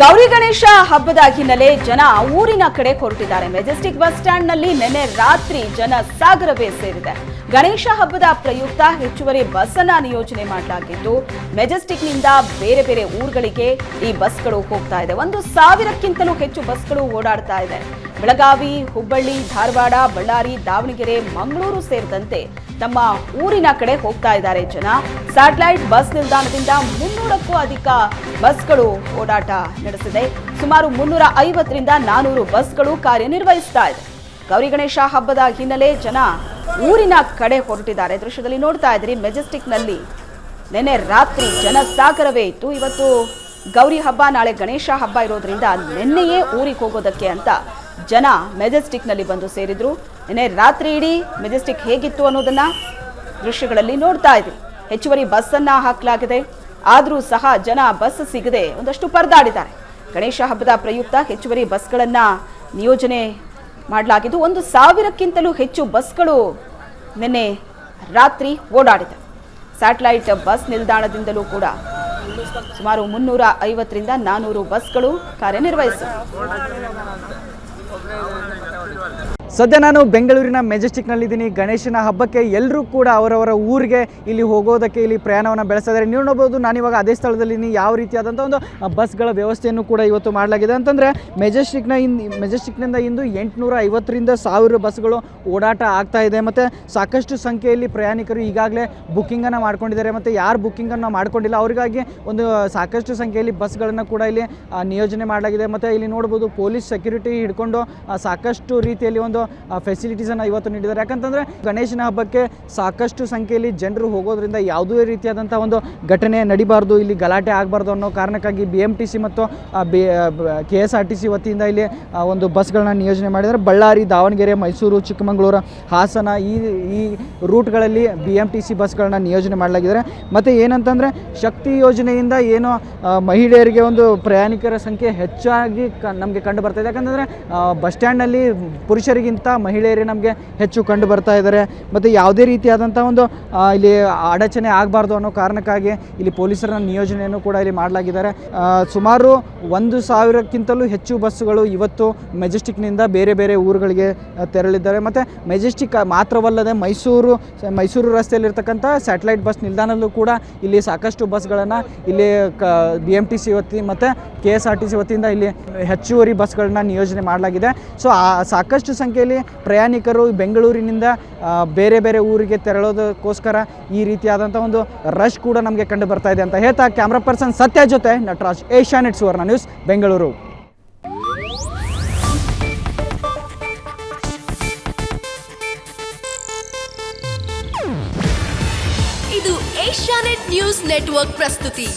ಗೌರಿ ಗಣೇಶ ಹಬ್ಬದ ಹಿನ್ನೆಲೆ ಜನ ಊರಿನ ಕಡೆ ಹೊರಟಿದ್ದಾರೆ. ಮೆಜೆಸ್ಟಿಕ್ ಬಸ್ ಸ್ಟ್ಯಾಂಡ್ನಲ್ಲಿ ನಿನ್ನೆ ರಾತ್ರಿ ಜನ ಸಾಗರವೇ ಸೇರಿದೆ. ಗಣೇಶ ಹಬ್ಬದ ಪ್ರಯುಕ್ತ ಹೆಚ್ಚುವರಿ ಬಸ್ ಅನ್ನ ನಿಯೋಜನೆ ಮಾಡಲಾಗಿದ್ದು, ಮೆಜೆಸ್ಟಿಕ್ನಿಂದ ಬೇರೆ ಬೇರೆ ಊರುಗಳಿಗೆ ಈ ಬಸ್ಗಳು ಹೋಗ್ತಾ ಇದೆ. ಒಂದು ಸಾವಿರಕ್ಕಿಂತಲೂ ಹೆಚ್ಚು ಬಸ್ಗಳು ಓಡಾಡ್ತಾ ಇದೆ. ಬೆಳಗಾವಿ, ಹುಬ್ಬಳ್ಳಿ, ಧಾರವಾಡ, ಬಳ್ಳಾರಿ, ದಾವಣಗೆರೆ, ಮಂಗಳೂರು ಸೇರಿದಂತೆ ತಮ್ಮ ಊರಿನ ಕಡೆ ಹೋಗ್ತಾ ಇದ್ದಾರೆ ಜನ. ಸ್ಯಾಟಲೈಟ್ ಬಸ್ ನಿಲ್ದಾಣದಿಂದ ಮುನ್ನೂರಕ್ಕೂ ಅಧಿಕ ಬಸ್ಗಳು ಓಡಾಟ ನಡೆಸಿದೆ. ಸುಮಾರು ಮುನ್ನೂರ ಐವತ್ತರಿಂದ ನಾನೂರು ಬಸ್ಗಳು ಕಾರ್ಯನಿರ್ವಹಿಸ್ತಾ ಇದೆ. ಗೌರಿ ಗಣೇಶ ಹಬ್ಬದ ಹಿನ್ನೆಲೆ ಜನ ಊರಿನ ಕಡೆ ಹೊರಟಿದ್ದಾರೆ. ದೃಶ್ಯದಲ್ಲಿ ನೋಡ್ತಾ ಇದ್ರಿ ಮೆಜೆಸ್ಟಿಕ್ನಲ್ಲಿ ನಿನ್ನೆ ರಾತ್ರಿ ಜನ ಸಾಗರವೇ ಇತ್ತು. ಇವತ್ತು ಗೌರಿ ಹಬ್ಬ, ನಾಳೆ ಗಣೇಶ ಹಬ್ಬ ಇರೋದ್ರಿಂದ ನಿನ್ನೆಯೇ ಊರಿಗೆ ಹೋಗೋದಕ್ಕೆ ಅಂತ ಜನ ಮೆಜೆಸ್ಟಿಕ್ನಲ್ಲಿ ಬಂದು ಸೇರಿದ್ರು. ನಿನ್ನೆ ರಾತ್ರಿ ಇಡೀ ಮೆಜೆಸ್ಟಿಕ್ ಹೇಗಿತ್ತು ಅನ್ನೋದನ್ನ ದೃಶ್ಯಗಳಲ್ಲಿ ನೋಡ್ತಾ ಇದ್ರು ಹೆಚ್ಚುವರಿ ಬಸ್ಸನ್ನು ಹಾಕಲಾಗಿದೆ. ಆದರೂ ಸಹ ಜನ ಬಸ್ ಸಿಗದೆ ಒಂದಷ್ಟು ಪರದಾಡಿದ್ದಾರೆ. ಗಣೇಶ ಹಬ್ಬದ ಪ್ರಯುಕ್ತ ಹೆಚ್ಚುವರಿ ಬಸ್ಗಳನ್ನ ನಿಯೋಜನೆ ಮಾಡಲಾಗಿದ್ದು ಒಂದು ಸಾವಿರಕ್ಕಿಂತಲೂ ಹೆಚ್ಚು ಬಸ್ಗಳು ನಿನ್ನೆ ರಾತ್ರಿ ಓಡಾಡಿದೆ. ಸ್ಯಾಟಲೈಟ್ ಬಸ್ ನಿಲ್ದಾಣದಿಂದಲೂ ಕೂಡ ಸುಮಾರು ಮುನ್ನೂರ ಐವತ್ತರಿಂದ ನಾನೂರು ಬಸ್ಗಳು ಕಾರ್ಯನಿರ್ವಹಿಸಿವೆ. Amazing. ಸದ್ಯ ನಾನು ಬೆಂಗಳೂರಿನ ಮೆಜೆಸ್ಟಿಕ್ನಲ್ಲಿದ್ದೀನಿ. ಗಣೇಶನ ಹಬ್ಬಕ್ಕೆ ಎಲ್ಲರೂ ಕೂಡ ಅವರವರ ಊರಿಗೆ ಇಲ್ಲಿ ಹೋಗೋದಕ್ಕೆ ಇಲ್ಲಿ ಪ್ರಯಾಣವನ್ನು ಬೆಳೆಸ್ತಾ ನೀವು ನೋಡ್ಬೋದು ನಾನಿವಾಗ ಅದೇ ಸ್ಥಳದಲ್ಲಿ ಯಾವ ರೀತಿಯಾದಂಥ ಒಂದು ಬಸ್ಗಳ ವ್ಯವಸ್ಥೆಯನ್ನು ಕೂಡ ಇವತ್ತು ಮಾಡಲಾಗಿದೆ. ಅಂತಂದರೆ, ಮೆಜೆಸ್ಟಿಕ್ನ ಇಂದು ಮೆಜೆಸ್ಟಿಕ್ನಿಂದ ಇಂದು ಎಂಟುನೂರ ಐವತ್ತರಿಂದ ಸಾವಿರ ಬಸ್ಗಳು ಓಡಾಟ ಆಗ್ತಾ ಇದೆ. ಮತ್ತು ಸಾಕಷ್ಟು ಸಂಖ್ಯೆಯಲ್ಲಿ ಪ್ರಯಾಣಿಕರು ಈಗಾಗಲೇ ಬುಕ್ಕಿಂಗನ್ನು ಮಾಡ್ಕೊಂಡಿದ್ದಾರೆ. ಮತ್ತು ಯಾರು ಬುಕ್ಕಿಂಗನ್ನು ಮಾಡ್ಕೊಂಡಿಲ್ಲ, ಅವರಿಗಾಗಿ ಒಂದು ಸಾಕಷ್ಟು ಸಂಖ್ಯೆಯಲ್ಲಿ ಬಸ್ಗಳನ್ನು ಕೂಡ ಇಲ್ಲಿ ನಿಯೋಜನೆ ಮಾಡಲಾಗಿದೆ. ಮತ್ತು ಇಲ್ಲಿ ನೋಡ್ಬೋದು, ಪೊಲೀಸ್ ಸೆಕ್ಯೂರಿಟಿ ಹಿಡ್ಕೊಂಡು ಸಾಕಷ್ಟು ರೀತಿಯಲ್ಲಿ ಒಂದು ಫೆಸಿಲಿಟೀಸನ್ನು ಇವತ್ತು ನೀಡಿದ್ದಾರೆ. ಯಾಕಂತಂದರೆ ಗಣೇಶನ ಹಬ್ಬಕ್ಕೆ ಸಾಕಷ್ಟು ಸಂಖ್ಯೆಯಲ್ಲಿ ಜನರು ಹೋಗೋದ್ರಿಂದ ಯಾವುದೇ ರೀತಿಯಾದಂಥ ಒಂದು ಘಟನೆ ನಡಿಬಾರ್ದು, ಇಲ್ಲಿ ಗಲಾಟೆ ಆಗಬಾರ್ದು ಅನ್ನೋ ಕಾರಣಕ್ಕಾಗಿ ಬಿ ಎಂ ಟಿ ಸಿ ಮತ್ತು B K S R T C ವತಿಯಿಂದ ಇಲ್ಲಿ ಒಂದು ಬಸ್ಗಳನ್ನ ನಿಯೋಜನೆ ಮಾಡಿದ್ದಾರೆ. ಬಳ್ಳಾರಿ, ದಾವಣಗೆರೆ, ಮೈಸೂರು, ಚಿಕ್ಕಮಗಳೂರು, ಹಾಸನ ಈ ಈ ರೂಟ್ಗಳಲ್ಲಿ ಬಿ ಎಂ ಟಿ ಸಿ ಬಸ್ಗಳನ್ನ ನಿಯೋಜನೆ ಮಾಡಲಾಗಿದ್ದಾರೆ ಮತ್ತು ಏನಂತಂದರೆ ಶಕ್ತಿ ಯೋಜನೆಯಿಂದ ಏನು ಮಹಿಳೆಯರಿಗೆ ಒಂದು ಪ್ರಯಾಣಿಕರ ಸಂಖ್ಯೆ ಹೆಚ್ಚಾಗಿ ಕ, ನಮಗೆ ಕಂಡು ಬರ್ತಾ ಇದೆ. ಯಾಕಂತಂದರೆ ಬಸ್ ಸ್ಟ್ಯಾಂಡ್ನಲ್ಲಿ ಪುರುಷರಿಗಿಂತ ಮಹಿಳೆಯರೇ ನಮಗೆ ಹೆಚ್ಚು ಕಂಡು ಬರ್ತಾ ಇದ್ದಾರೆ. ಮತ್ತು ಯಾವುದೇ ರೀತಿಯಾದಂಥ ಒಂದು ಇಲ್ಲಿ ಅಡಚಣೆ ಆಗಬಾರ್ದು ಅನ್ನೋ ಕಾರಣಕ್ಕಾಗಿ ಇಲ್ಲಿ ಪೊಲೀಸರ ನಿಯೋಜನೆಯನ್ನು ಕೂಡ ಇಲ್ಲಿ ಮಾಡಲಾಗಿದ್ದಾರೆ. ಸುಮಾರು ಒಂದು ಸಾವಿರಕ್ಕಿಂತಲೂ ಹೆಚ್ಚು ಬಸ್ಸುಗಳು ಇವತ್ತು ಮೆಜೆಸ್ಟಿಕ್ನಿಂದ ಬೇರೆ ಬೇರೆ ಊರುಗಳಿಗೆ ತೆರಳಿದ್ದಾರೆ. ಮತ್ತು ಮೆಜೆಸ್ಟಿಕ್ ಮಾತ್ರವಲ್ಲದೆ ಮೈಸೂರು ಮೈಸೂರು ರಸ್ತೆಯಲ್ಲಿರ್ತಕ್ಕಂಥ ಸ್ಯಾಟಲೈಟ್ ಬಸ್ ನಿಲ್ದಾಣದಲ್ಲೂ ಕೂಡ ಇಲ್ಲಿ ಸಾಕಷ್ಟು ಬಸ್ಗಳನ್ನು ಇಲ್ಲಿ ಕ ಬಿ ಎಂ ಟಿ ಸಿ ವತಿ, ಮತ್ತು K S R T C ವತಿಯಿಂದ ಇಲ್ಲಿ ಹೆಚ್ಚುವರಿ ಬಸ್ಗಳನ್ನ ನಿಯೋಜನೆ ಮಾಡಲಾಗಿದೆ. ಸೊ ಸಾಕಷ್ಟು ಸಂಖ್ಯೆಯಲ್ಲಿ ಪ್ರಯಾಣಿಕರು ಬೆಂಗಳೂರಿನಿಂದ ಬೇರೆ ಬೇರೆ ಊರಿಗೆ ತೆರಳೋದಕ್ಕೋಸ್ಕರ ಈ ರೀತಿಯಾದಂಥ ಒಂದು ರಶ್ ಕೂಡ ನಮಗೆ ಕಂಡು ಬರ್ತಾ ಇದೆ ಅಂತ ಹೇಳ್ತಾ ಕ್ಯಾಮ್ರಾ ಪರ್ಸನ್ ಸತ್ಯ ಜೊತೆ ನಟರಾಜ್ ಏಷ್ಯಾನೆಟ್ ಸುವರ್ಣ ನ್ಯೂಸ್ ಬೆಂಗಳೂರು. ಇದು ಏಷ್ಯಾನೆಟ್ ನ್ಯೂಸ್ ನೆಟ್ವರ್ಕ್ ಪ್ರಸ್ತುತಿ.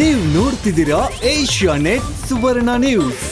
ನೀವು ನೋಡ್ತಿದ್ದೀರಾ ಏಷ್ಯಾ ನೆಟ್ ಸುವರ್ಣ ನ್ಯೂಸ್.